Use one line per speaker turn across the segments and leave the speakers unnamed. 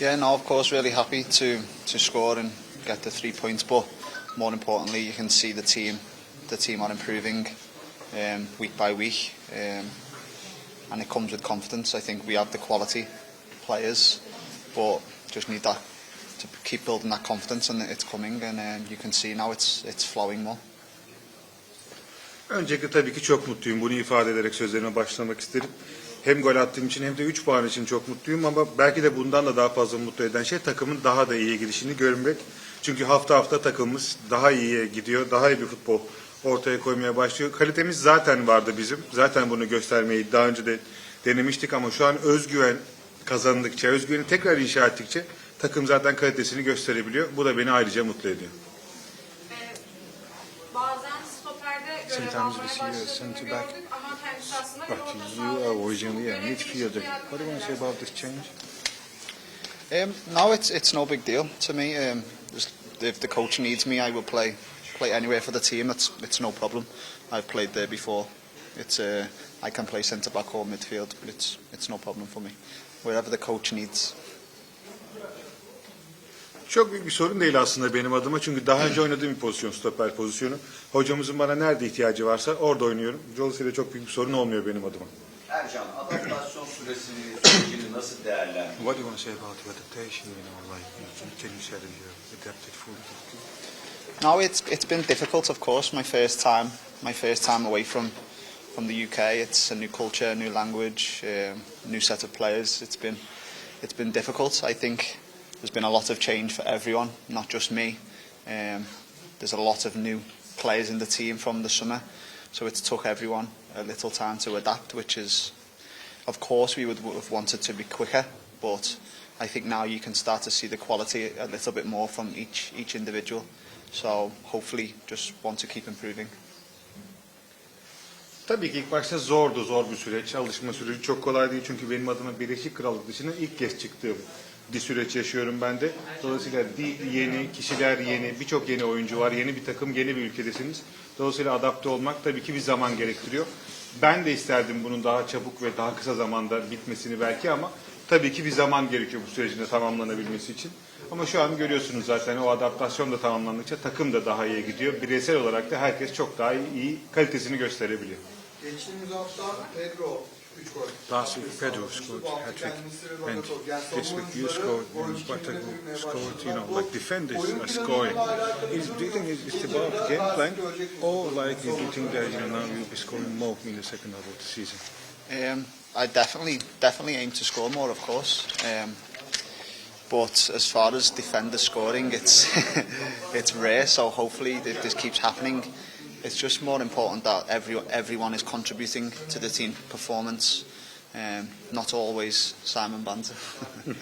Yeah, no, of course, really happy to to score and get the three points. But more importantly, you can see the team, the team are improving um, week by week, um, and it comes with confidence. I think we have the quality players, but just need that to keep building that confidence, and it's coming. And um, you can see now it's it's flowing more.
Öncelikle tabii ki çok mutluyum. Bunu ifade ederek sözlerime başlamak isterim. Hem gol attığım için hem de 3 puan için çok mutluyum ama belki de bundan da daha fazla mutlu eden şey takımın daha da iyiye gidişini görmek. Çünkü hafta hafta takımımız daha iyiye gidiyor, daha iyi bir futbol ortaya koymaya başlıyor. Kalitemiz zaten vardı bizim. Zaten bunu göstermeyi daha önce de denemiştik ama şu an özgüven kazandıkça, özgüveni tekrar inşa ettikçe takım zaten kalitesini gösterebiliyor. Bu da beni ayrıca mutlu ediyor.
Sometimes we see a centre back. But you are originally a midfielder. What do you want to say about this change?
Um, no, it's it's no big deal to me. Um, if the coach needs me, I will play play anywhere for the team. It's it's no problem. I've played there before. It's uh, I can play centre back or midfield, but it's it's no problem for me. Wherever the coach needs.
Çok büyük bir sorun değil aslında benim adıma. Çünkü daha önce oynadığım bir pozisyon, stoper pozisyonu. Hocamızın bana nerede ihtiyacı varsa orada oynuyorum. Dolayısıyla çok büyük bir sorun olmuyor benim adıma.
Ercan, adaptasyon süresini, nasıl değerlendiriyorsun?
What do you want to say about the adaptation? You know, like you- can you say that you adapted fully?
No, it's it's been difficult, of course. My first time, my first time away from from the UK. It's a new culture, new language, um, new set of players. It's been it's been difficult. I think there's been a lot of change for everyone, not just me. Um, there's a lot of new players in the team from the summer, so it took everyone a little time to adapt, which is, of course, we would have wanted to be quicker, but I think now you can start to see the quality a little bit more from each each individual. So hopefully, just want to keep improving.
Tabii ki ilk başta zordu, zor bir süreç. Alışma süreci çok kolay değil çünkü benim adıma Birleşik Krallık dışına ilk kez çıktığım bir süreç yaşıyorum ben de. Dolayısıyla dil yeni, kişiler yeni, birçok yeni oyuncu var, yeni bir takım, yeni bir ülkedesiniz. Dolayısıyla adapte olmak tabii ki bir zaman gerektiriyor. Ben de isterdim bunun daha çabuk ve daha kısa zamanda bitmesini belki ama tabii ki bir zaman gerekiyor bu sürecin tamamlanabilmesi için. Ama şu an görüyorsunuz zaten o adaptasyon da tamamlandıkça takım da daha iyi gidiyor. Bireysel olarak da herkes çok daha iyi, iyi kalitesini gösterebiliyor.
Geçtiğimiz hafta Pedro 3 gol.
Last week Pedro scored hat-trick, and this week you scored, and Spartak scored. You know, like defenders are scoring. Is, do you think it's about game plan, or like do you think that you know now you'll be scoring more in the second half of the season?
Um, I definitely definitely aim to score more, of course. Um, but as far as defender scoring, it's it's rare. So hopefully this keeps happening. It's just more important that every, everyone is contributing to the team performance. Um, not always Simon Banter.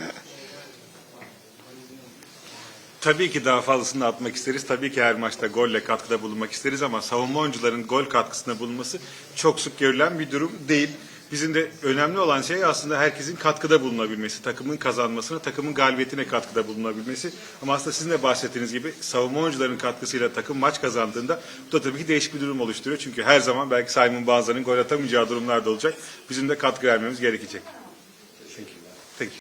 Tabii ki daha fazlasını atmak isteriz. Tabii ki her maçta golle katkıda bulunmak isteriz ama savunma oyuncuların gol katkısında bulunması çok sık görülen bir durum değil. Bizim de önemli olan şey aslında herkesin katkıda bulunabilmesi, takımın kazanmasına, takımın galibiyetine katkıda bulunabilmesi. Ama aslında sizin de bahsettiğiniz gibi savunma oyuncuların katkısıyla takım maç kazandığında bu da tabii ki değişik bir durum oluşturuyor. Çünkü her zaman belki Simon Banza'nın gol atamayacağı durumlar da olacak. Bizim de katkı vermemiz gerekecek.